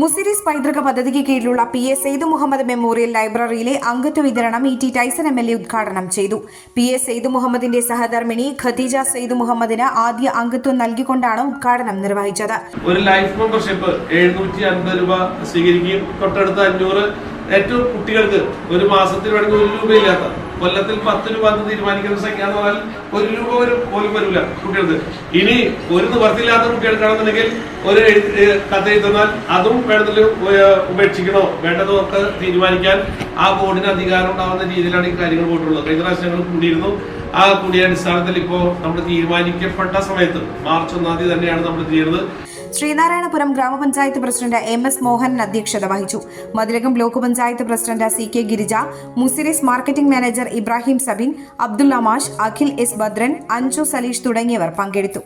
മുസിരിസ് പൈതൃക പദ്ധതിക്ക് കീഴിലുള്ള P S Syed Muhammad memorial ലൈബ്രറിയിലെ അംഗത്വ വിതരണം E T Tyson M L A ഉദ്ഘാടനം ചെയ്തു. പി എസ് സെയ്ദ് മുഹമ്മദിന്റെ സഹധർമ്മിണി ഖദീജ സെയ്ദ് മുഹമ്മദിന് ആദ്യ അംഗത്വം നൽകിക്കൊണ്ടാണ് ഉദ്ഘാടനം നിർവഹിച്ചത്. ഒരു ലൈഫ് മെമ്പർഷിപ്പ് എഴുന്നൂറ്റി അൻപത് രൂപ സ്വീകരിക്കുകയും തൊട്ടടുത്ത അഞ്ഞൂറ് ഏറ്റവും കുട്ടികൾക്ക് ഒരു മാസത്തിൽ വേണമെങ്കിൽ ഒരു രൂപയില്ലാത്ത കൊല്ലത്തിൽ പത്ത് രൂപ എന്ന് തീരുമാനിക്കുന്ന സംഖ്യ എന്ന് പറഞ്ഞാൽ ഒരു രൂപ ഒരു പോലും വരില്ല കുട്ടികൾക്ക്. ഇനി ഒരു നിവർത്തിയില്ലാത്ത കുട്ടികൾക്കാണെന്നുണ്ടെങ്കിൽ ഒരു കഥ എഴുതുന്നാൽ അതും വേണ്ടതിൽ ഉപേക്ഷിക്കണോ? വേണ്ടതോ ഒക്കെ തീരുമാനിക്കാൻ ആ ബോർഡിന് അധികാരം ഉണ്ടാവുന്ന രീതിയിലാണ് ഈ കാര്യങ്ങൾ പോയിട്ടുള്ളത്. കഴിഞ്ഞ പ്രാവശ്യം ഞങ്ങൾ കൂടിയിരുന്നു. ആ കൂടിയ അടിസ്ഥാനത്തിൽ ഇപ്പോൾ നമ്മൾ തീരുമാനിക്കപ്പെട്ട സമയത്ത് മാർച്ച് ഒന്നാം തീയതി തന്നെയാണ് നമ്മൾ ചെയ്യുന്നത് ശ്രീനാരായണപുരം ഗ്രാമപഞ്ചായത്ത് പ്രസിഡന്റ് എം എസ് മോഹൻ അധ്യക്ഷത വഹിച്ചു. Mathilakam block panchayat president C K Girija Muziris marketing manager Ibrahim Sabin Abdul Amash Akhil S Bhadran Anju Saleesh തുടങ്ങിയവർ പങ്കെടുത്തു.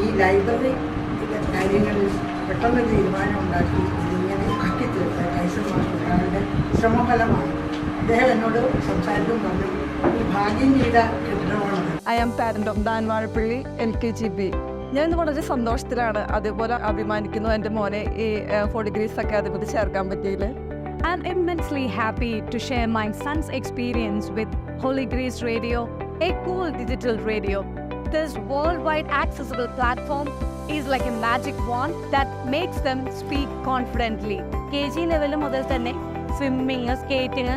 ഈ ലൈബ്രറി പെട്ടെന്ന് തീരുമാനം ഉണ്ടാക്കി ഇതിങ്ങനെ ആക്കി തീർത്ത കൈസർ മാസ്റ്റർക്കാരുടെ ശ്രമഫലമാണ് അദ്ദേഹം എന്നോട് സംസാരിക്കും പറഞ്ഞു ഈ ഭാഗ്യം ചെയ്ത കെട്ടിടമാണത് I am parent of Dhan Vazhappally L K G B ഞാൻ ഇന്ന് വളരെ സന്തോഷത്തിലാണ് അതേപോലെ അഭിമാനിക്കുന്നു എന്റെ മോനെ ഈ ഫോർ ഡിഗ്രീസ് അക്കാദമിയിൽ ചേർക്കാൻ പറ്റിയതിൽ I'm immensely happy to share my son's experience with Holy Grace Radio, a cool digital radio. This worldwide accessible platform is like a magic wand that makes them speak confidently. K G level മുതൽ തന്നെ swimming skating